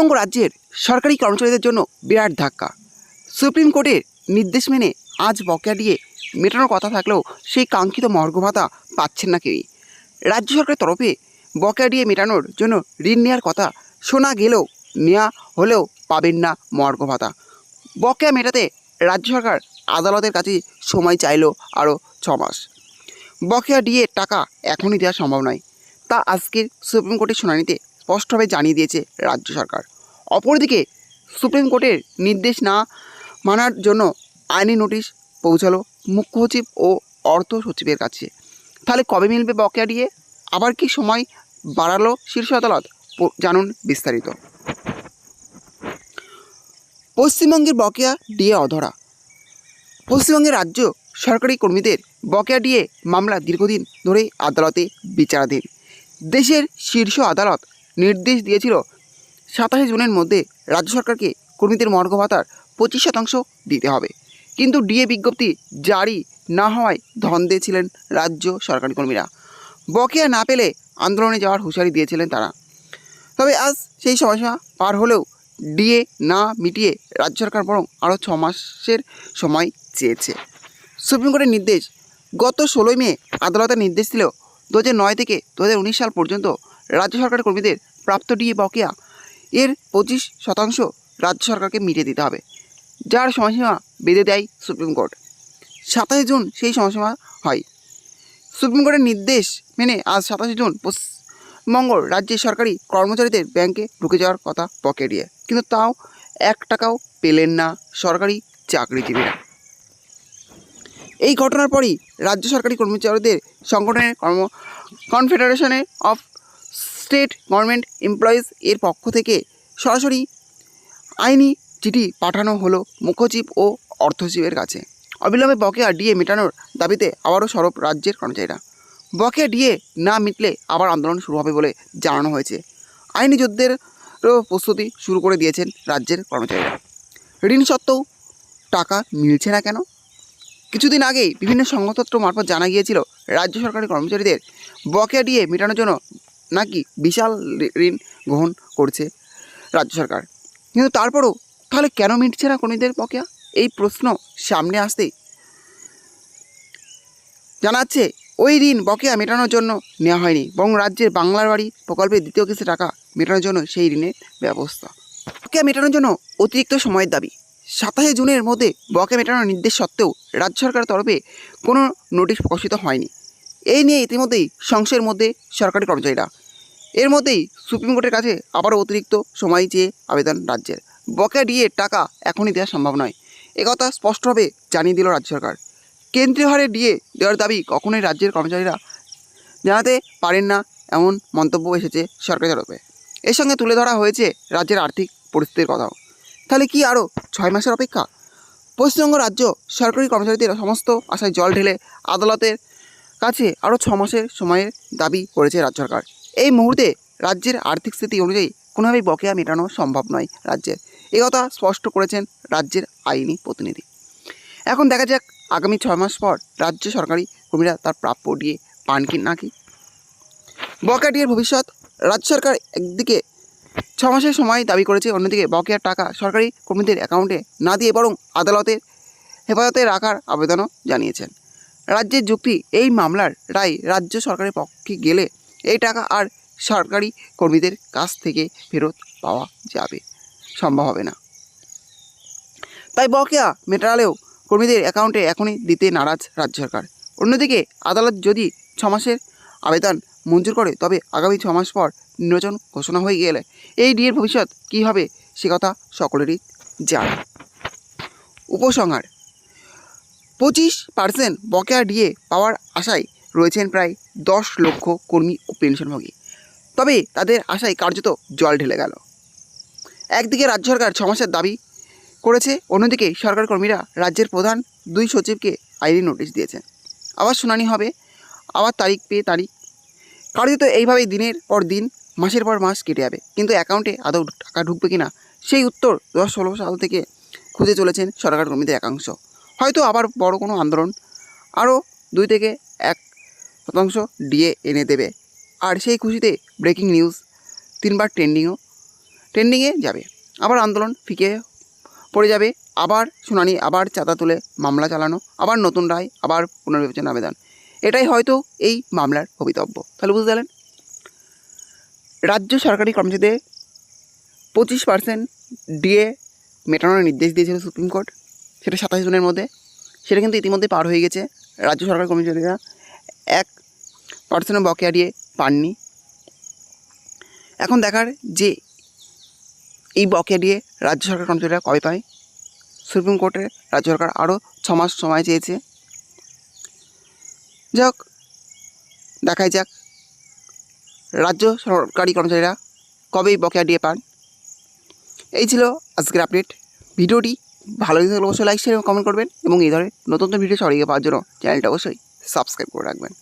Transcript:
পশ্চিমবঙ্গ রাজ্যের সরকারি কর্মচারীদের জন্য বিরাট ধাক্কা। সুপ্রিম কোর্টের নির্দেশ মেনে আজ বকেয়া দিয়ে মেটানোর কথা থাকলেও সেই কাঙ্ক্ষিত মর্গ ভাতা পাচ্ছেন না কেউই। রাজ্য সরকারের তরফে বকেয়া দিয়ে মেটানোর জন্য ঋণ নেওয়ার কথা শোনা গেলেও নেওয়া হলেও পাবেন না মর্গ ভাতা বকেয়া মেটাতে রাজ্য সরকার আদালতের কাছে সময় চাইলো আরও ছ মাস। বকেয়া দিয়ে টাকা এখনই দেওয়া সম্ভব নয়, তা আজকের সুপ্রিম কোর্টের শুনানিতে স্পষ্টভাবে জানিয়ে দিয়েছে রাজ্য সরকার। অপরদিকে সুপ্রিম কোর্টের নির্দেশ না মানার জন্য আইনি নোটিশ পৌঁছালো মুখ্য সচিব ও অর্থ সচিবের কাছে। তাহলে কবে মিলবে বকেয়া দিয়ে? আবার কি সময় বাড়ালো শীর্ষ আদালত? জানুন বিস্তারিত। পশ্চিমবঙ্গের বকেয়া ডিএ অধরা। পশ্চিমবঙ্গের রাজ্য সরকারি কর্মীদের বকেয়া ডিএ মামলা দীর্ঘদিন ধরেই আদালতে বিচারাধীন। দেশের শীর্ষ আদালত নির্দেশ দিয়েছিল সাতাশে জুনের মধ্যে রাজ্য সরকারকে কর্মীদের মর্গ ভাতার পঁচিশ শতাংশ দিতে হবে। কিন্তু ডিএ বিজ্ঞপ্তি জারি না হওয়ায় ধন্দে ছিলেন রাজ্য সরকারি কর্মীরা। বকেয়া না পেলে আন্দোলনে যাওয়ার হুঁশিয়ারি দিয়েছিলেন তারা। তবে আজ সেই সময়সীমা পার হলেও ডিএ না মিটিয়ে রাজ্য সরকার বরং আরও ছ মাসের সময় চেয়েছে। সুপ্রিম কোর্টের নির্দেশ গত ষোলোই মে আদালতের নির্দেশ ছিল দু নয় থেকে দু সাল পর্যন্ত রাজ্য সরকারের কর্মীদের প্রাপ্ত ডিএ বকেয়া এর পঁচিশ শতাংশ রাজ্য সরকারকে মিটিয়ে দিতে হবে, যার সময়সীমা বেঁধে দেয় সুপ্রিম কোর্ট। সাতাশে জুন সেই সময়সীমা হয়। সুপ্রিম কোর্টের নির্দেশ মেনে আজ সাতাশে জুন পশ্চিমবঙ্গ রাজ্যের সরকারি কর্মচারীদের ব্যাংকে ঢুকে যাওয়ার কথা দিয়ে, কিন্তু তাও এক টাকাও পেলেন না সরকারি চাকরিজীবীরা। এই ঘটনার পরই রাজ্য সরকারি কর্মচারীদের সংগঠনের কর্ম, কনফেডারেশনে অফ স্টেট গভর্নমেন্ট এমপ্লয়িজ এর পক্ষ থেকে সরাসরি আইনি চিঠি পাঠানো হলো মুখ্যসচিব ও অর্থসচিবের কাছে। অবিলম্বে বকেয়া ডিএ মেটানোর দাবিতে আবারও সরব রাজ্যের কর্মচারীরা। বকেয়া ডিএ না মিটলে আবার আন্দোলন শুরু হবে বলে জানানো হয়েছে। আইনি যুদ্ধেরও প্রস্তুতি শুরু করে দিয়েছেন রাজ্যের কর্মচারীরা। ঋণ সত্ত্বেও টাকা মিলছে না কেন? কিছুদিন আগেই বিভিন্ন সংবাদপত্র মারফত জানা গিয়েছিল রাজ্য সরকারি কর্মচারীদের বকেয়া দিয়ে মেটানোর জন্য নাকি বিশাল ঋণ গ্রহণ করছে রাজ্য সরকার। কিন্তু তারপরও তাহলে কেন মিটছে না কর্মীদের বকেয়া? এই প্রশ্ন সামনে আসতেই জানাচ্ছে, ওই ঋণ বকেয়া মেটানোর জন্য নেওয়া হয়নি, বরং রাজ্যের বাংলার বাড়ি প্রকল্পের দ্বিতীয় কিস্তি টাকা মেটানোর জন্য সেই ঋণের ব্যবস্থা। বকেয়া মেটানোর জন্য অতিরিক্ত সময়ের দাবি। সাতাশে জুনের মধ্যে বকেয়া মেটানোর নির্দেশ সত্ত্বেও রাজ্য সরকারের তরফে কোনো নোটিশ প্রকাশিত হয়নি। এই নিয়ে ইতিমধ্যেই সংশয়ের মধ্যে সরকারি কর্মচারীরা এর মধ্যেই সুপ্রিম কোর্টের কাছে আবারও অতিরিক্ত সময় চেয়ে আবেদন রাজ্যের। বকেয়া দিয়ে টাকা এখনই দেওয়া সম্ভব নয়। একথা স্পষ্টভাবে জানিয়ে দিল রাজ্য সরকার। কেন্দ্রীয় হারে ডিএ দেওয়ার দাবি কখনোই রাজ্যের কর্মচারীরা জানাতে পারেন না এমন মন্তব্য এসেছে সরকারের তরফে। এর সঙ্গে তুলে ধরা হয়েছে রাজ্যের আর্থিক পরিস্থিতির কথাও। তাহলে কি আরও ছয় মাসের অপেক্ষা? পশ্চিমবঙ্গ রাজ্য সরকারি কর্মচারীদের সমস্ত আশায় জল ঢেলে আদালতের কাছে আরও ছ মাসের সময়ের দাবি করেছে রাজ্য সরকার। এই মুহূর্তে রাজ্যের আর্থিক স্থিতি অনুযায়ী কোনোভাবেই বকেয়া মেটানো সম্ভব নয় রাজ্যের একথা স্পষ্ট করেছেন রাজ্যের আইনি প্রতিনিধি। এখন দেখা যাক আগামী ছয় মাস পর রাজ্য সরকারি কর্মীরা তার প্রাপ্য দিয়ে পান কি নাকি বকেয়া ডিয়ের ভবিষ্যৎ, রাজ্য সরকার একদিকে ছ মাসের সময় দাবি করেছে, অন্যদিকে বকেয়ার টাকা সরকারি কর্মীদের অ্যাকাউন্টে না দিয়ে বরং আদালতের হেফাজতে রাখার আবেদনও জানিয়েছেন। রাজ্যের যুক্তি, এই মামলার রায় রাজ্য সরকারের পক্ষে গেলে এই টাকা আর সরকারি কর্মীদের কাছ থেকে ফেরত পাওয়া যাবে, সম্ভব হবে না। তাই বকেয়া মেটালেও কর্মীদের অ্যাকাউন্টে এখনই দিতে নারাজ রাজ্য সরকার। অন্যদিকে আদালত যদি ছ মাসের আবেদন মঞ্জুর করে, তবে আগামী ছ মাস পর নির্বাচন ঘোষণা হয়ে গেলে এই ডিএর ভবিষ্যৎ কী হবে সে কথা সকলেরই জানা। উপসংহার, পঁচিশ পার্সেন্ট বকেয়া ডিএ পাওয়ার আশায় রয়েছেন প্রায় দশ লক্ষ কর্মী ও পেনশনভোগী তবে তাদের আশায় কার্যত জল ঢেলে গেল। একদিকে রাজ্য সরকার ছ মাসের দাবি করেছে, অন্যদিকে সরকার কর্মীরা রাজ্যের প্রধান দুই সচিবকে আইনি নোটিশ দিয়েছেন আবার শুনানি হবে, আবার তারিখ পেয়ে তারিখ। কার্যত এইভাবেই দিনের পর দিন, মাসের পর মাস কেটে যাবে। কিন্তু অ্যাকাউন্টে আদৌ টাকা ঢুকবে কি না সেই উত্তর দু হাজার ষোলো সাল থেকে খুঁজে চলেছেন সরকার কর্মীদের একাংশ। হয়তো আবার বড় কোনো আন্দোলন, আরও দুই থেকে শতাংশ ডিএ এনে দেবে। আর সেই খুশিতে ব্রেকিং নিউজ, তিনবার ট্রেন্ডিংও। ট্রেন্ডিংয়ে যাবে, আবার আন্দোলন ফিকে পড়ে যাবে, আবার শুনানি, আবার চাঁদা তুলে মামলা চালানো, আবার নতুন রায়, আবার পুনর্বিবেচনা আবেদন। এটাই হয়তো এই মামলার ভবিতব্য। তাহলে বুঝতে পারলেন? রাজ্য সরকারি কর্মচারীদের পঁচিশ পার্সেন্ট ডিএ মেটানোর নির্দেশ দিয়েছিল সুপ্রিম কোর্ট, সেটা সাতাশ জনের মধ্যে। সেটা কিন্তু ইতিমধ্যে পার হয়ে গেছে। রাজ্য সরকারি কর্মচারীরা পার্সেন্ট বকেয়া দিয়ে পাননি। এখন দেখার যে এই বকেয়া দিয়ে রাজ্য সরকার কর্মচারীরা কবে পায়? সুপ্রিম কোর্টে রাজ্য সরকার আরও ছ মাস সময় চেয়েছে। যাক, দেখাই যাক রাজ্য সরকারি কর্মচারীরা কবেই বকেয়া দিয়ে পান। এই ছিল আজকের আপডেট। ভিডিওটি ভালো লেগে থাকলে অবশ্যই লাইক শেয়ার এবং কমেন্ট করবেন এবং এই ধরনের নতুন নতুন ভিডিও সরিয়ে পাওয়ার জন্য চ্যানেলটা অবশ্যই সাবস্ক্রাইব করে রাখবেন।